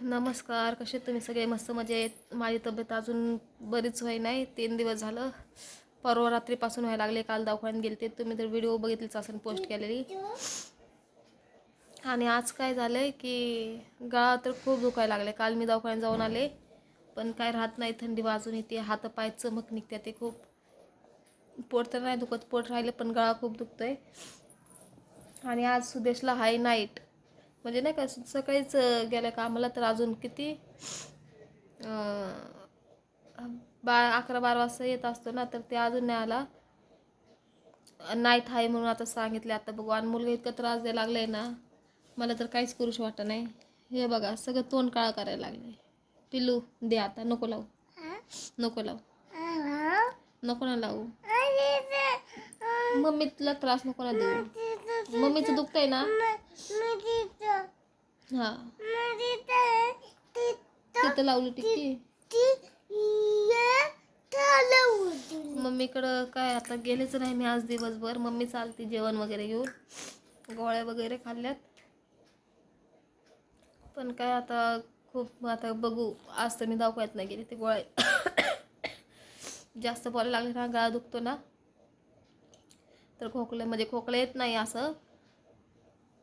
नमस्कार कसे तुम्ही? सगळे मस्त मजेत? माझी तब्येत अजून बरीच व्हाय नाही. तीन दिवस झालं. परवा रात्रीपासून व्हायला लागले. काल दवाखान्यात गेलते. तुम्ही तर व्हिडिओ बघितलीच असेल पोस्ट केलेली. आणि आज काय झालंय की गळा तर खूप दुखायला लागले काल मी दवाखान्यात जाऊन आले. पण काय राहत नाही. थंडी वाजून येते. हात पाय चमक निघते. ते खूप पोट तर नाही दुखत. पोट राहिले पण गळा खूप दुखतोय. आणि आज सुदेशला हाय नाईट. म्हणजे नाही का सकाळीच गेल्या कामाला तर अजून किती बा अकरा बारा वाजता येत असतो ना तर ते अजून नाही आला. नाईट आहे म्हणून आता सांगितले आता बघू. आणि मुलगा इतका त्रास द्यायला लागलाय ना मला तर काहीच करूशी वाटत नाही. हे बघा सगळं तोंड काळा करायला लागले पिल्लू दे आता नको लावू. नको लावू. नको ना लावू. मम्मी तुला त्रास नको ना देऊ. मम्मीचं दुखतंय ना? हा. तिथं लावली टिक्की. मम्मीकडं काय आता गेलेच नाही मी आज दिवसभर. मम्मी चालती जेवण वगैरे घेऊन. गोळ्या वगैरे खाल्ल्यात. पण काय आता खूप आता बघू. आज तर मी दवाखान्यात नाही गेली. ते गोळ्या जास्त बोलायला लागले ना गळा दुखतो ना. तर खोकले म्हणजे खोकला येत नाही असं.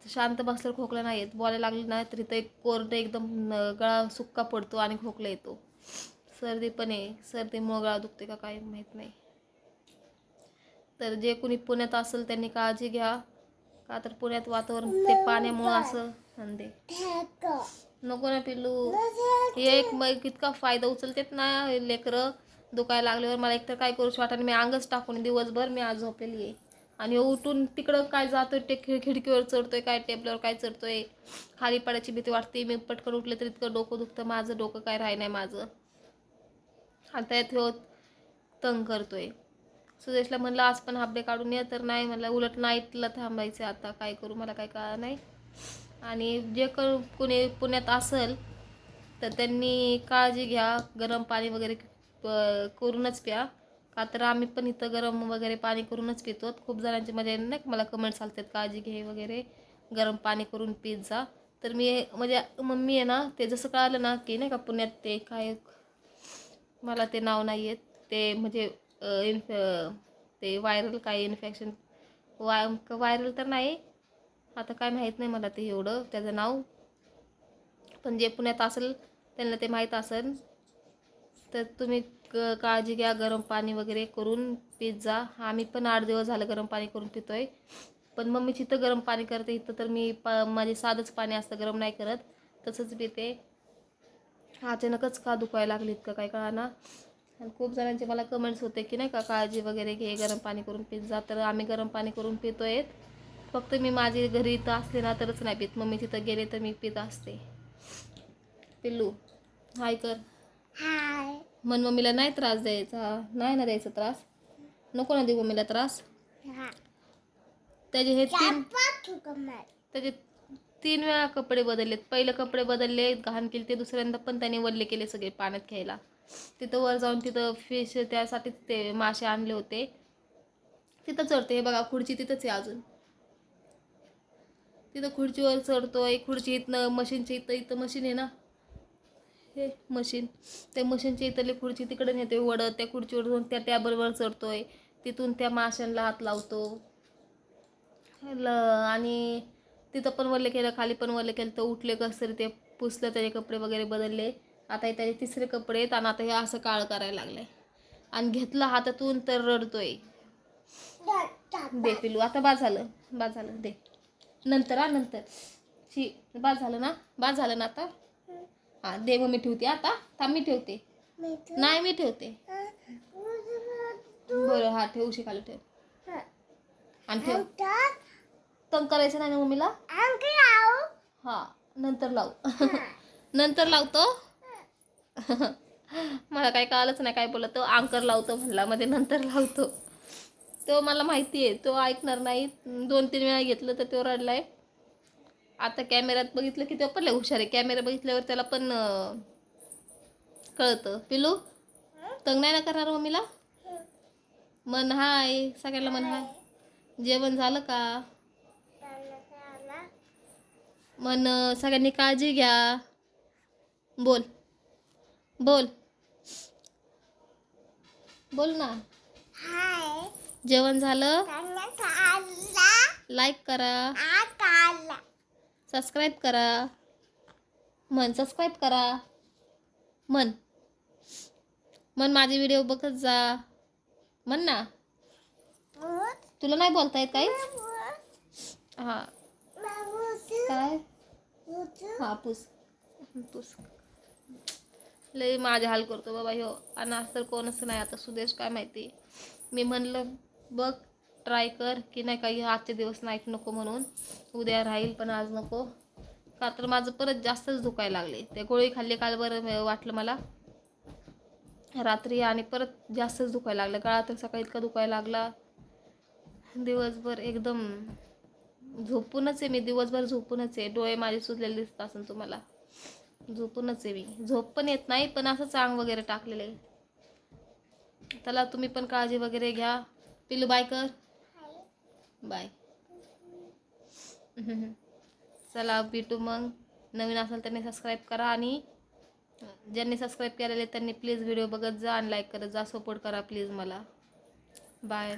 शांत बसल्यावर खोकला नाही येत बोलायला लागले नाही तर इथं एक कोरडं एकदम गळा सुक्का पडतो आणि खोकला येतो. सर्दी पण आहे. सर्दीमुळं गळा दुखते का काय माहीत नाही. तर जे कोणी पुण्यात असेल त्यांनी काळजी घ्या. का तर पुण्यात वातावरण ते पाण्यामुळं असं अंदे नको ना पिल्लू. हे एक मग इतका फायदा उचलतेत ना लेकरं. दुखायला लागल्यावर मला एकतर काय करूच वाटत मी अंगच टाकून दिवसभर मी आज झोपलेली आहे. आणि उठून तिकडं काय जातोय ते खिड खिडकीवर चढतोय काय टेबलवर काय चढतोय खाली पडायची भीती वाटते मी पटकन उठले तर इतकं डोकं दुखतं माझं डोकं काय राही नाही माझं. आता त्यात ह्यो तंग करतोय. सुदेशला म्हणलं आज पण हाबडे काढून ये. तर नाही म्हणलं उलट नाईटला थांबायचं आता काय करू मला काय कळा नाही. आणि जे क कोणी पुण्यात असेल तर त्यांनी काळजी घ्या गरम पाणी वगैरे प- करूनच प्या. का तर आम्ही पण इथं गरम वगैरे पाणी करूनच पितो. खूप जणांचे म्हणजे नाही मला कमेंट्स आलतात काळजी घे वगैरे. गरम पाणी करून पित जा. तर मी म्हणजे मम्मी आहे ना ते जसं कळालं ना की नाही का पुण्यात ते काय मला ते नाव नाही येत. ते म्हणजे इन्फ ते व्हायरल काय इन्फेक्शन वाय व्हायरल तर नाही. आता काय माहीत नाही मला ते एवढं त्याचं नाव. पण जे पुण्यात असेल त्यांना ते माहीत असेल. तर तुम्ही क काळजी घ्या गरम पाणी वगैरे करून पीत जा. आम्ही पण आठ दिवस झालं गरम पाणी करून पितो आहे पण मम्मी जिथं गरम पाणी करते इथं तर मी प माझे साधंच पाणी असतं गरम नाही करत. तसंच पिते. अचानकच का दुखायला लागली इतकं काय कळा ना आणि खूप जणांचे मला कमेंट्स होते की नाही का काळजी वगैरे घे गरम पाणी करून पित जा. तर आम्ही गरम पाणी करून पितो आहेत फक्त मी माझी घरी इथं असले ना तरच नाही पित. मम्मी तिथं गेले तर मी पित असते. पिल्लू हाय कर. मन मम्मीला नाही त्रास द्यायचा. नाही ना द्यायचा त्रास. नको ना देऊ मम्मीला त्रास. त्याचे हे तीन त्याचे तीन वेळा कपडे बदललेत. पहिले कपडे बदलले घाण केले. ते दुसऱ्यांदा पण त्याने वल्ले केले सगळे पाण्यात घ्यायला. तिथं वर जाऊन तिथं फिश त्यासाठी ते मासे आणले होते. तिथं चढते. हे बघा खुर्ची तिथंच आहे अजून. तिथं खुर्चीवर चढतोय. खुर्ची इथनं मशीनच्या इथं इथं मशीन आहे ना. हे मशीन. त्या मशीनच्या इथली खुर्ची तिकडे नेते वडत त्या खुर्चीवर जाऊन त्या टॅबलवर चढतोय. तिथून त्या माशांना हात लावतो. ल आणि तिथं पण वल्ले केलं खाली पण वल्ले केलं तर उठले कसं तरी ते पुसलं त्याचे कपडे वगैरे बदलले. आता हे त्याचे तिसरे कपडे आहेत आणि आता हे असं काळ करायला लागलंय. आणि घेतलं हातातून तर रडतोय. दे पिलू आता बा झालं बा झालं दे. नंतर हा नंतर. शी बा झालं ना बा झालं ना आता? हा दे मग मी ठेवते आता थांब मी ठेवते. नाही मी ठेवते. बरं हा ठेवू शिकायला ठेव. आणि ठेव. तंग करायचं नाही ना मम्मीला? हा नंतर लावू. नंतर लावतो. मला काही कळालंच नाही काय बोलत. तो अंकर लावतो म्हणला मध्ये नंतर लावतो. तो मला माहिती आहे तो ऐकणार नाही. दोन तीन वेळा घेतलं तर तो रडलाय. आता कॅमेऱ्यात बघितलं की तो पण लय हुशार आहे. कॅमेरा बघितल्यावर त्याला पण कळतं. पिलू तंग नाही ना करणार मम्मीला? मन हाय सगळ्यांना मन हाय. जेवण झालं का? मन सगळ्यांनी काळजी घ्या. बोल. बोल. बोल ना. हाय. जेवण झालं? लाईक करा. सबस्क्राईब करा. मन सबस्क्राईब करा. मन. मन माझे व्हिडिओ बघत जा. म्हण ना. तुला नाही बोलता येत काही हां. काय? हा पुस. पुस. लय माझे हाल करतो बाबा ह्यो. आणि आज तर कोणच नाही आता. सुदेश काय माहिती? मी म्हणलं बघ. ट्राय कर की नाही काही आजचे दिवस नाईट नको म्हणून. उद्या राहील पण आज नको. का तर माझं परत जास्तच दुखायला लागले. ते गोळी खाल्ली काल बरं वाटलं मला. रात्री आणि परत जास्तच दुखायला लागलं. गळा तर सकाळी इतका दुखायला लागला. दिवसभर एकदम झोपूनच आहे मी. दिवसभर झोपूनच आहे. डोळे माझे सुजलेले दिसत असेल तुम्हाला. झोपूनच आहे मी. झोप पण येत नाही पण असं चांग वगैरे टाकलेलं आहे. त्याला तुम्ही पण काळजी वगैरे घ्या. पिलू बाय कर. बाय. चला भेटू मग. नवीन असेल त्यांनी सबस्क्राईब करा आणि ज्यांनी सबस्क्राईब केलेले त्यांनी प्लीज व्हिडिओ बघत जा आणि लाईक करत जा. सपोर्ट करा प्लीज मला. बाय